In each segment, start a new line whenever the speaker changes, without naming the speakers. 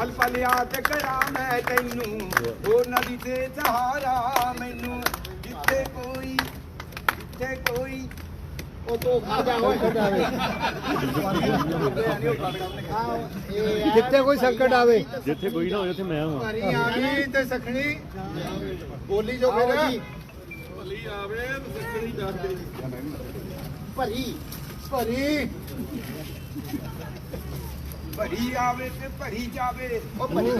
ਪਲ ਪਲ ਯਾਦ ਕਰਾਂ ਮੈਂ ਤੈਨੂੰ। ਹੋਰ ਨਦੀ ਤੇ ਸਹਾਰਾ ਮੈਨੂੰ। ਜਿੱਥੇ ਕੋਈ ਜਿੱਥੇ ਕੋਈ।
ਉਹ ਤੋਂ ਖਾਦਾ ਹੋਏ ਜਿੱਥੇ ਕੋਈ ਸੰਕਟ ਆਵੇ।
ਜਿੱਥੇ ਕੋਈ ਨਾ ਹੋਏ ਉੱਥੇ ਮੈਂ ਹਾਂ
ਭਰੀ ਆ ਗਈ ਤੇ ਸਖਣੀ। ਬੋਲੀ ਜੋ ਫਿਰ। ਭਰੀ ਭਰੀ।
ਭਰੀ ਆਵੇ ਤੇ ਭਰੀ ਜਾਵੇ।
ਉਹ ਭਰੀ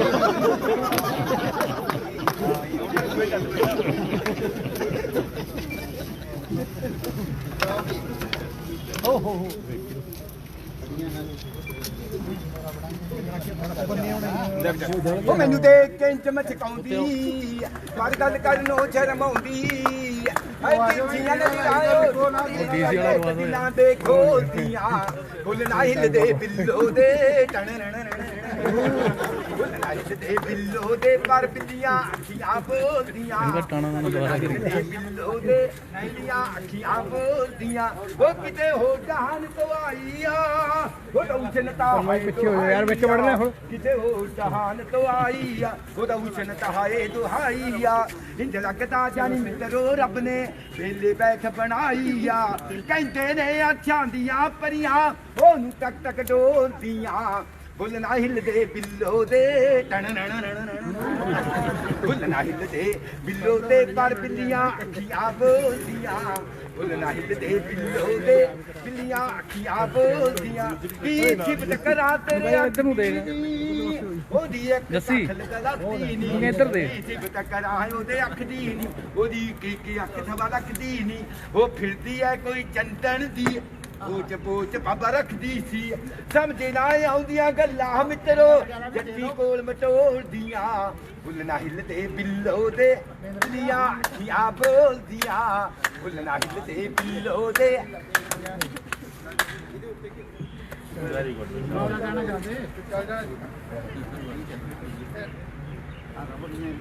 ਓ ਹੋ ਹੋ।
ਉਹ ਮੈਨੂੰ ਦੇਖ ਕੇ ਇੰਚ ਮਚਕਾਉਂਦੀ ਪਰ ਗੱਲ ਕਰਨ ਨੂੰ ਸ਼ਰਮਾਉਂਦੀ ਜਿੰਨੀਆਂ ਨੇ ਆਇਓ ਨਾ ਦੇਖੋ ਦੀਆਂ। ਬੁੱਲ ਨਾ ਹਿਲਦੇ ਬਿੱਲੋ ਦੇ। ਟਣ ਬੁੱਲ ਨਾ ਹਿਲਦੇ ਬਿੱਲੋ ਦੇ ਪਰ ਬਿੱਲੀਆਂ ਅੱਖੀਆਂ ਬੋਲਦੀਆਂ ਇਹਦਾ ਟਾਣਾ ਨਾ ਦੁਬਾਰਾ ਬਿੱਲੋ ਦੇ ਬਿੱਲੀਆਂ ਅੱਖੀਆਂ ਬੋਲਦੀਆਂ ਉਹ ਕਿਤੇ ਹੋ ਜਹਾਨ ਤੋਂ ਆਈ ਉਹ ਦਊਚਨ ਤਾਂ
ਪਿੱਛੇ ਹੋ ਯਾਰ, ਵਿੱਚ ਵੜਨਾ ਹੁਣ।
ਕਿਤੇ ਹੋ ਜਹਾਨ ਤੋਂ ਆਈ ਆ ਉਹਦਾ ਉਚਨ ਤਹਾਏ ਦੁਹਾਈ ਇੰਜ ਲੱਗਦਾ ਜਾਨੀ ਮਿੱਤਰੋ ਰੱਬ ਨੇ ਵੇਲੇ ਬੈਠ ਬਣਾਈ ਆ ਕਹਿੰਦੇ ਨੇ ਅੱਛਾਂ ਦੀਆਂ ਪਰੀਆਂ ਉਹਨੂੰ ਤੱਕ ਤੱਕ ਡੋਲਦੀਆਂ ਨਾ ਨਣ ਬੁੱਲ ਨਾ ਹਿਲਦੇ ਬਿੱਲੋ ਦੇ ਪਰ ਬਿੱਲੀਆਂ ਅੱਖੀਆਂ ਬੋਲਦੀਆਂ। ਬੁੱਲ ਨਾ ਹਿਲਦੇ ਬਿੱਲੋ ਦੇ ਬਿੱਲੀਆਂ ਅੱਖੀਆਂ ਬੋਲਦੀਆਂ। ਕੀ ਛਿਪਟ ਕਰਾ ਤੇਰੇ
ਇੱਧਰ ਨੂੰ ਦੇਖ।
ਉਹਦੀ ਇੱਕ
ਜੱਸੀ, ਹੁਣ ਇੱਧਰ ਦੇ।
ਛਿਪਟ ਕਰਾ ਉਹਦੇ ਅੱਖ ਦੀ ਨਹੀਂ। ਉਹਦੀ ਕੀ ਕੀ ਅੱਖ ਥਵਾ ਰੱਖਦੀ ਨਹੀਂ। ਉਹ ਫਿਰਦੀ ਐ ਕੋਈ ਚੰਦਨ ਦੀ। ਪੋਚ ਪੋਚ ਬਾਬਾ ਰੱਖਦੀ ਸੀ। ਸਮਝ ਨਾ ਆਉਂਦੀਆਂ ਗੱਲਾਂ ਮਿੱਤਰੋ ਜੱਟੀ ਕੋਲ ਮਟੋਲਦੀਆਂ ਬੁੱਲ ਨਾ ਹਿਲਦੇ ਬਿੱਲੋ ਦੇ ਲੀਆਂ ਅੱਖੀਆਂ ਬੋਲਦੀਆਂ ਬੁੱਲ ਨਾ ਹਿਲਦੇ ਬਿੱਲੋ ਦੇ।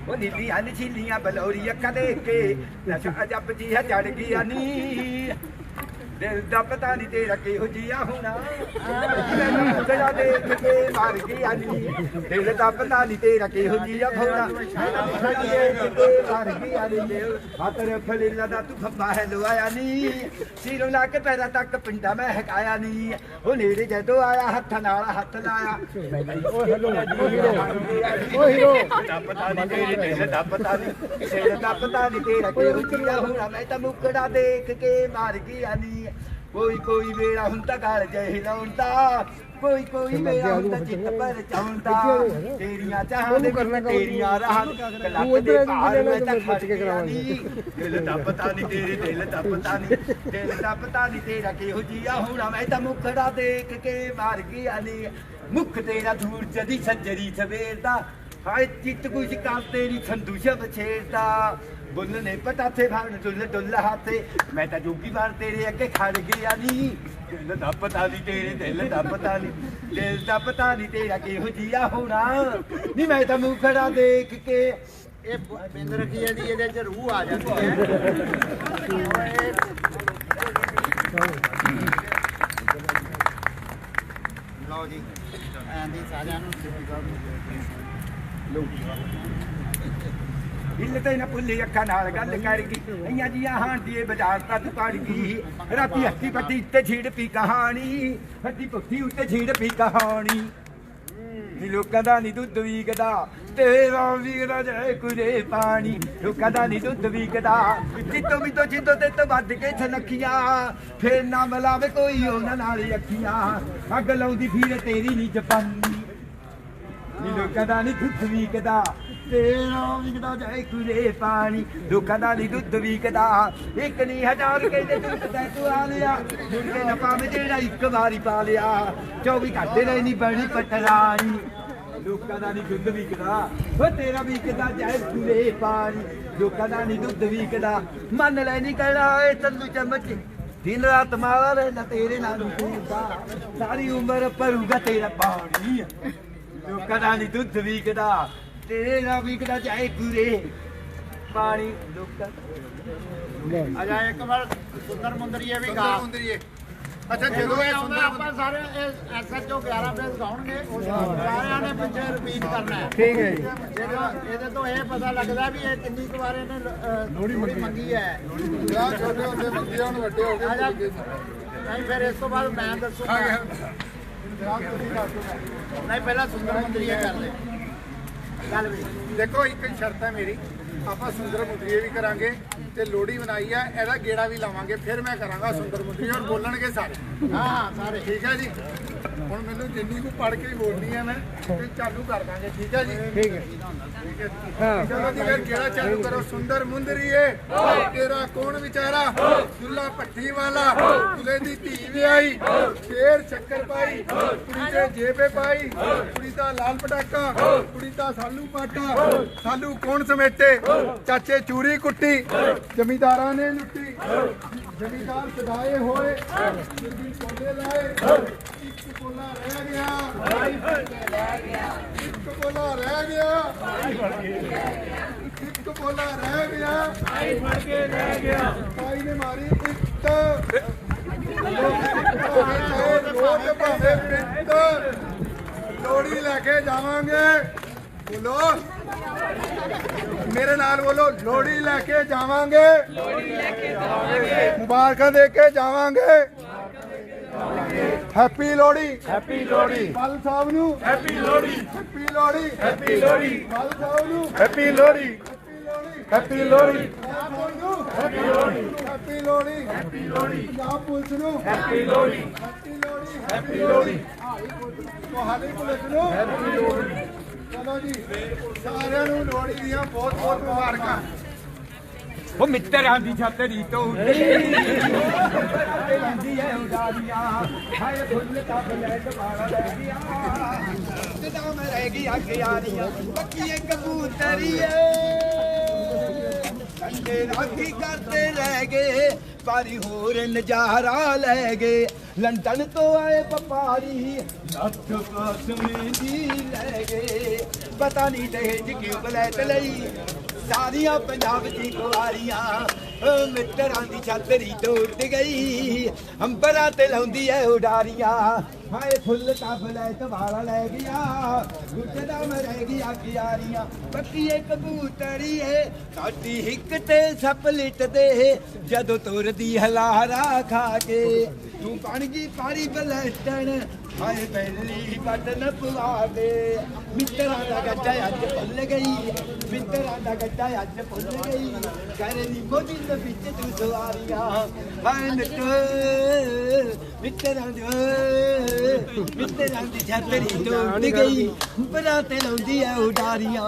ਉਹ ਨੀਲੀਆਂ ਨਿਛੀਲੀਆਂ ਬਲੌਰੀ ਅੱਖਾਂ ਦੇ ਕੇ ਨਸ਼ਾ ਜੱਪ ਜੀ ਚੜ ਗਿਆ ਨੀ। ਦਿਲ ਦਾ ਪਤਾ ਨਹੀਂ ਤੇਰਾ ਕਿਹੋ ਜਿਹਾ ਹੋਣਾ। ਮੈਨੂੰ ਤੇਰਾ ਦੇਖ ਕੇ ਮਰ ਗਿਆ ਨੀ। ਦਿਲ ਦਾ ਪਤਾ ਨਹੀਂ ਤੇਰਾ ਕਿਹੋ ਜਿਹਾ ਹੋਣਾ। ਕੇ ਮਰ ਗਿਆ ਨੀ। ਹੱਥਰ ਫਲੀਲਾ ਦਾ ਤੂੰ ਖੱਬਾ ਹੈ ਲਵਾਇਆ ਨੀ। ਸਿਰੋਂ ਲਾ ਕੇ ਪੈਰਾਂ ਤੱਕ ਪਿੰਡਾ ਮੈਂ ਹਕਾਇਆ ਨੀ। ਉਹ ਨੇੜੇ ਜਦੋਂ ਆਇਆ ਹੱਥ ਨਾਲ ਹੱਥ ਲਾਇਆ।
ਓ ਹੀਰੋ ਓ ਹੀਰੋ
ਦਾ ਪਤਾ ਨਹੀਂ ਤੇਰੇ ਦਾ ਪਤਾ ਨਹੀਂ ਸਿਰ ਦਾ ਪਤਾ ਨਹੀਂ ਤੇਰਾ ਕਿਹੋ ਜਿਹਾ ਹੋਣਾ। ਮੈਂ ਤਾਂ ਮੁਕੜਾ ਦੇਖ ਕੇ ਮਰ ਗਿਆ ਨੀ। ਕੋਈ ਕੋਈ ਵੇਲਾ ਹੁੰਦਾ ਗਲ ਜਹਿ ਲਾਉਂਦਾ ਕੋਈ ਕੋਈ ਵੇਲਾ ਹੁੰਦਾ ਚਿੱਤ ਪਰ ਚਾਹੁੰਦਾ। ਤੇਰੀਆਂ ਚਾਹਾਂ ਦੇ ਵਿੱਚ ਤੇਰੀਆਂ ਰਾਹਾਂ ਕਲੱਕ ਦੇ ਭਾਰ ਮੈਂ ਤਾਂ ਖੜ ਕੇ ਕਰਾਵਾਂਗੀ। ਦਿਲ ਦਾ ਪਤਾ ਨਹੀਂ ਤੇਰੇ ਦਿਲ ਦਾ ਪਤਾ ਨਹੀਂ ਦਿਲ ਦਾ ਪਤਾ ਨਹੀਂ ਤੇਰਾ ਕਿਹੋ ਜਿਹਾ ਹੋਣਾ। ਮੈਂ ਤਾਂ ਮੁਕੜਾ ਦੇਖ ਕੇ ਮਰ ਗਿਆ ਨੀ। ਮੁਖ ਤੇਰਾ ਧੂੜ ਜਦੀ ਸੱਜਰੀ ਸਵੇਰ ਦਾ ਹਾਏ ਚਿੱਤ ਕੁਝ ਕਰ ਤੇਰੀ ਸੰਦੂ ਸ਼ਬ ਛੇੜਦਾ ਬੁੱਲ ਨੇ ਪਤਾ ਤੇ ਭਾਣ ਦੁੱਲ ਦੁੱਲ ਹਾਥੇ। ਮੈਂ ਤਾਂ ਜੋਗੀ ਬਾਰ ਤੇਰੇ ਅੱਗੇ ਖੜ ਗਿਆ ਨੀ। ਦਿਲ ਦਾ ਪਤਾ ਨਹੀਂ ਤੇਰੇ, ਦਿਲ ਦਾ ਪਤਾ ਨਹੀਂ ਦਿਲ ਦਾ ਪਤਾ ਨਹੀਂ ਤੇਰਾ ਕਿਹੋ ਜਿਹਾ ਹੋਣਾ। ਨੀ, ਮੈਂ ਤਾਂ ਮੁਖੜਾ ਦੇਖ ਕੇ
ਇਹ ਬਿੰਦ ਰੱਖੀ ਜਾਂਦੀ, ਇਹਦੇ ਚ ਰੂਹ ਆ ਜਾਂਦੀ ਹੈ। ਲਓ ਜੀ ਐਂਦੀ ਸਾਰਿਆਂ ਨੂੰ
ਹਿੱਲ ਤੇ ਨਾ ਭੁੱਲੀ ਅੱਖਾਂ ਨਾਲ ਗੱਲ ਕਰ ਗਈ ਅਈਆਂ ਜੀਆਂ ਹਾਂ ਦੀ ਬਾਜ਼ਾਰ ਤੱਕ ਪੜ ਗਈ। ਰਾਤੀ ਹੱਥੀ ਪੱਟੀ ਉੱਤੇ ਛੀੜ ਪੀ ਕਹਾਣੀ। ਹੱਥੀ ਪੱਟੀ ਉੱਤੇ ਛੀੜ ਪੀ ਕਹਾਣੀ। ਨੀ ਲੋਕਾਂ ਦਾ ਨੀ ਦੁੱਧ ਵੀਗਦਾ ਤੇਰਾ ਵੀਗਦਾ ਜਾਏ ਕੁਰੇ ਪਾਣੀ। ਲੋਕਾਂ ਦਾ ਨੀ ਦੁੱਧ ਵੀਗਦਾ ਜਿੱਤੋਂ ਵੀ ਤੋਂ ਜਿੱਤੋਂ ਤੇ ਤੋਂ ਵੱਧ ਕੇ ਛਨਖੀਆਂ ਫੇਰ ਨਾ ਮਲਾਵੇ ਕੋਈ ਉਹਨਾਂ ਨਾਲ ਅੱਖੀਆਂ। ਅੱਗ ਲਾਉਂਦੀ, ਫਿਰ ਤੇਰੀ ਨੀ ਜਪਾਨੀ। ਨੀ ਲੋਕਾਂ ਦਾ ਨੀ ਦੁੱਧ ਵੀਕਦਾ ਤੇਰਾ ਵਿਕਦਾ ਜਾਏ ਕੁਰੇ ਪਾਣੀ ਲੋਕਾਂ ਦਾ ਨੀ ਦੁੱਧ ਵੀਕਦਾ ਇੱਕ ਨਹੀਂ ਹਜ਼ਾਰ ਕਹਿੰਦੇ ਦੁੱਧ ਤੇ ਤੂੰ ਆ ਲਿਆ। ਮੁੜ ਨਾ ਪਾਵੇਂ ਜਿਹੜਾ ਇੱਕ ਵਾਰੀ ਪਾ ਲਿਆ। 24 ਘੰਟੇ ਰਹੀ ਨਹੀਂ ਬਣੀ ਪਟਰਾਈ। ਲੋਕਾਂ ਦਾ ਨੀ ਦੁੱਧ ਵੀਕਦਾ ਓ ਤੇਰਾ ਵੀਕਦਾ ਜਾਏ ਕੁਰੇ ਪਾਣੀ ਲੋਕਾਂ ਦਾ ਨੀ ਦੁੱਧ ਵਿਕਦਾ ਮੰਨ ਲੈ ਨਹੀਂ ਕਹਿਣਾ ਏ ਤੰਦੂ ਚਮਚ। ਦਿਨ ਰਾਤ ਮਾਰੇ ਨਾ ਤੇਰੇ ਨਾਲ ਪੀਂਦਾ ਸਾਰੀ ਉਮਰ ਭਰੂਗਾ ਤੇਰਾ ਪਾਣੀ। ਲੋਕਾਂ ਦਾ ਨੀ ਦੁੱਧ ਵਿਕਦਾ ਤੇਰਾ ਵੀਕਦਾ ਚਾਹੇ ਪੂਰੇ। ਪਾਣੀ ਲੋਕਾਂ
ਆ ਜਾ ਇੱਕ ਵਾਰ ਸੁੰਦਰ ਮੁੰਦਰੀਏ ਵੀ ਗਾ। ਮੁੰਦਰੀਏ। ਅੱਛਾ ਜਦੋਂ ਇਹ ਆਉਂਦਾ ਆਪਾਂ ਸਾਰੇ ਐਸਐਚਓ 11 ਫੇਸ ਗਾਉਣਗੇ ਉਹ ਸਾਰਿਆਂ ਨੇ ਪਿੱਛੇ ਰਿਪੀਟ ਕਰਨਾ ਹੈ।
ਠੀਕ ਹੈ ਜੀ।
ਇਹਦੇ ਇਹਦੇ ਤੋਂ ਇਹ ਪਤਾ ਲੱਗਦਾ ਵੀ ਇਹ ਕਿੰਨੀ ਕੁ ਵਾਰ ਇਹਨੇ ਲੋੜੀ ਮੰਗੀ ਹੈ।
ਵਿਆਹ ਛੋਟੇ ਹੁੰਦੇ ਮੰਗੀਆਂ ਹੁਣ ਵੱਡੇ ਹੋ
ਆ ਜਾ।
ਗਏ
ਨਹੀਂ। ਫਿਰ ਇਸ ਤੋਂ ਬਾਅਦ ਮੈਂ ਦੱਸੂਗਾ। ਨਹੀਂ ਪਹਿਲਾਂ ਸੁੰਦਰ ਮੰਦਰੀਏ ਕਰ ਲੈ। ਚੱਲ ਵੀ
ਦੇਖੋ, ਇੱਕ ਸ਼ਰਤ ਹੈ ਮੇਰੀ, ਆਪਾਂ ਸੁੰਦਰ ਮੁੰਦਰੀਏ ਵੀ ਕਰਾਂਗੇ ਤੇ ਲੋੜੀ ਬਣਾਈ ਆ, ਇਹਦਾ ਗੇੜਾ ਵੀ ਲਾਵਾਂਗੇ, ਫਿਰ ਮੈਂ ਕਰਾਂਗਾ ਸੁੰਦਰ ਮੁੰਦਰੀਏ ਔਰ ਬੋਲਣਗੇ ਸਾਰੇ।
ਹਾਂ, ਸਾਰੇ
ਠੀਕ ਹੈ ਜੀ। ਹੁਣ ਮੈਨੂੰ ਜਿੰਨੀ ਕੁ ਪੜ ਕੇ ਬੋਲਣੀ ਮੈਂ ਤੇ ਚਾਲੂ ਕਰ ਦਾਂਗੇ ਠੀਕ ਹੈ ਜੀ? ਠੀਕ ਹੈ। ਠੀਕ ਹੈ ਹਾਂ। ਚਲੋ ਜੀ ਫਿਰ ਗੇੜਾ ਚਾਲੂ ਕਰੋ? ਸੁੰਦਰ ਮੁੰਦਰੀਏ ਤੇਰਾ ਕੌਣ ਵਿਚਾਰਾ? ਦੁੱਲਾ ਭੱਠੀ ਵਾਲਾ ਦੁਲੇ ਦੀ ਧੀ ਵਿਆਹੀ ਸ਼ੇਰ ਸ਼ੱਕਰ ਪਾਈ ਕੁੜੀ ਦੇ ਜੇਬੇ ਪਾਈ ਕੁੜੀ ਦਾ ਲਾਲ ਪਟਾਕਾ ਕੁੜੀ ਦਾ ਸਾਲੂ ਪਾਟਾ। ਸਾਲੂ ਕੌਣ ਸਮੇਟੇ? ਚਾਚੇ ਚੂਰੀ ਕੁੱਟੀ ਜ਼ਮੀਂਦਾਰਾਂ ਨੇ ਲੁੱਟੀ। ਜ਼ਮੀਂਦਾਰ ਸਦਾਏ ਹੋਏ ਜਿੰਦੀ ਕੋਲੇ ਲਾਏ। ਇੱਕ ਕੋਲਾ ਰਹਿ ਗਿਆ। ਇੱਕ ਕੋਲਾ ਰਹਿ ਗਿਆ। ਇੱਕ ਕੋਲਾ ਰਹਿ ਗਿਆ। ਭਾਈ ਫੜ ਕੇ ਰਹਿ ਗਿਆ। ਭਾਈ ਨੇ ਮਾਰੀ ਇੱਟ ਲੋਕ ਭਾਵੇਂ ਪਿੱਤ। ਲੋੜੀ ਲੈ ਕੇ ਜਾਵਾਂਗੇ। ਬੋਲੋ। ਮੇਰੇ ਨਾਲ ਬੋਲੋ ਲੋੜੀ ਲੈ ਕੇ ਜਾਵਾਂਗੇ। ਲੋੜੀ ਲੈ ਕੇ ਜਾਵਾਂਗੇ। ਮੁਬਾਰਕਾਂ ਦੇ ਕੇ ਜਾਵਾਂਗੇ। ਹੈਪੀ ਲੋੜੀ ਹੈਪੀ ਲੋੜੀ ਬਲ ਸਾਹਿਬ ਨੂੰ happy Lohri happy Lohri happy Lohri ਬਲ ਸਾਹਿਬ ਨੂੰ happy Lohri happy Lohri happy Lohri happy Lohri happy Lohri Punjab police ਨੂੰ happy Lohri happy Lohri happy Lohri ਤੁਹਾਡੀ ਪੁਲਿਸ ਨੂੰ ਹੈਪੀ ਲੋੜੀ ਚਲੋ ਜੀ ਸਾਰਿਆਂ ਨੂੰ ਲੋੜੀ ਦੀਆਂ ਬਹੁਤ ਬਹੁਤ ਮੁਬਾਰਕਾਂ
ਉਹ ਮਿੱਤਰਾਂ ਦੀ ਛਤਰੀ ਤੋਂ ਲੈਂਦੀ ਐ ਉਡਾਰੀਆਂ ਹਾਏ ਫੁੱਲ ਤਾਂ ਬਲੈਕ ਵਾਲਾ ਲੈ ਗਿਆ। ਜਦੋਂ ਮੈਂ ਰਹਿ ਗਈ ਅੱਗ ਯਾਰੀਆਂ ਬੱਕੀਏ ਕਬੂਤਰੀਏ ਕੰਡੇ ਰਾਖੀ ਕਰਦੇ ਰਹਿ ਗਏ ਪਾਰੀ ਹੋਰ ਨਜ਼ਾਰਾ ਲੈ ਗਏ। ਲੰਡਨ ਤੋਂ ਆਏ ਵਪਾਰੀ ਲੱਖ ਕਾਸਮੇ ਦੀ ਲੈ ਗਏ। ਪਤਾ ਨਹੀਂ ਦਹੇਜ ਕਿਉਂ ਬਲੈਤ ਲਈ। ਸਾਰੀਆਂ ਪੰਜਾਬ ਦੀ ਕੁਆਰੀਆਂ ਮਿੱਤਰਾਂ ਦੀ ਛਾਤਰੀ ਟੁੱਟ ਗਈ। ਅੰਬਰਾਂ ਤੇ ਲਾਉਂਦੀ ਐ ਉਡਾਰੀਆਂ। ਹਾਏ ਫੁੱਲ ਤਾਂ ਬਲੈਤ ਵਾਲਾ ਲੈ ਗਿਆ। ਗੁੱਟਦਾ ਮੈਂ ਰਹਿ ਗਿਆ ਕਿਆਰੀਆਂ। ਬੱਕੀਏ ਕਬੂਤਰੀਏ ਸਾਡੀ ਹਿੱਕ ਤੇ ਸੱਪ ਲਿਟਦੇ ਜਦੋਂ ਤੁਰਦੀ ਹਲਾਰਾ ਖਾ ਕੇ। ਤੂੰ ਬਣ ਗਈ ਪਾਰੀ ਬਲੈਟਣ ਹਾਏ ਬੈਲੀ ਬਟਨ ਪਵਾ ਦੇ। ਮਿੱਤਰਾਂ ਦਾ ਗੱਡਾ ਅੱਜ ਭੁੱਲ ਗਈ। ਮਿੱਤਰ ਦਾ ਗੱਡਾ ਅੱਜ ਭੁੱਲ ਗਈ ਘਰੇ ਦੀ ਗੋਦੀ ਦੇ ਵਿੱਚ ਤੂੰ ਸਵਾਰੀਆਂ। ਹਾਏ ਮਿੱਤਰ ਮਿੱਤਰਾਂ ਦੀ ਮਿੱਤਰਾਂ ਦੀ ਛਤਰੀ ਟੁੱਟ ਗਈ ਬਣਾ ਤੇ ਲਾਉਂਦੀ ਐ ਉਡਾਰੀਆਂ।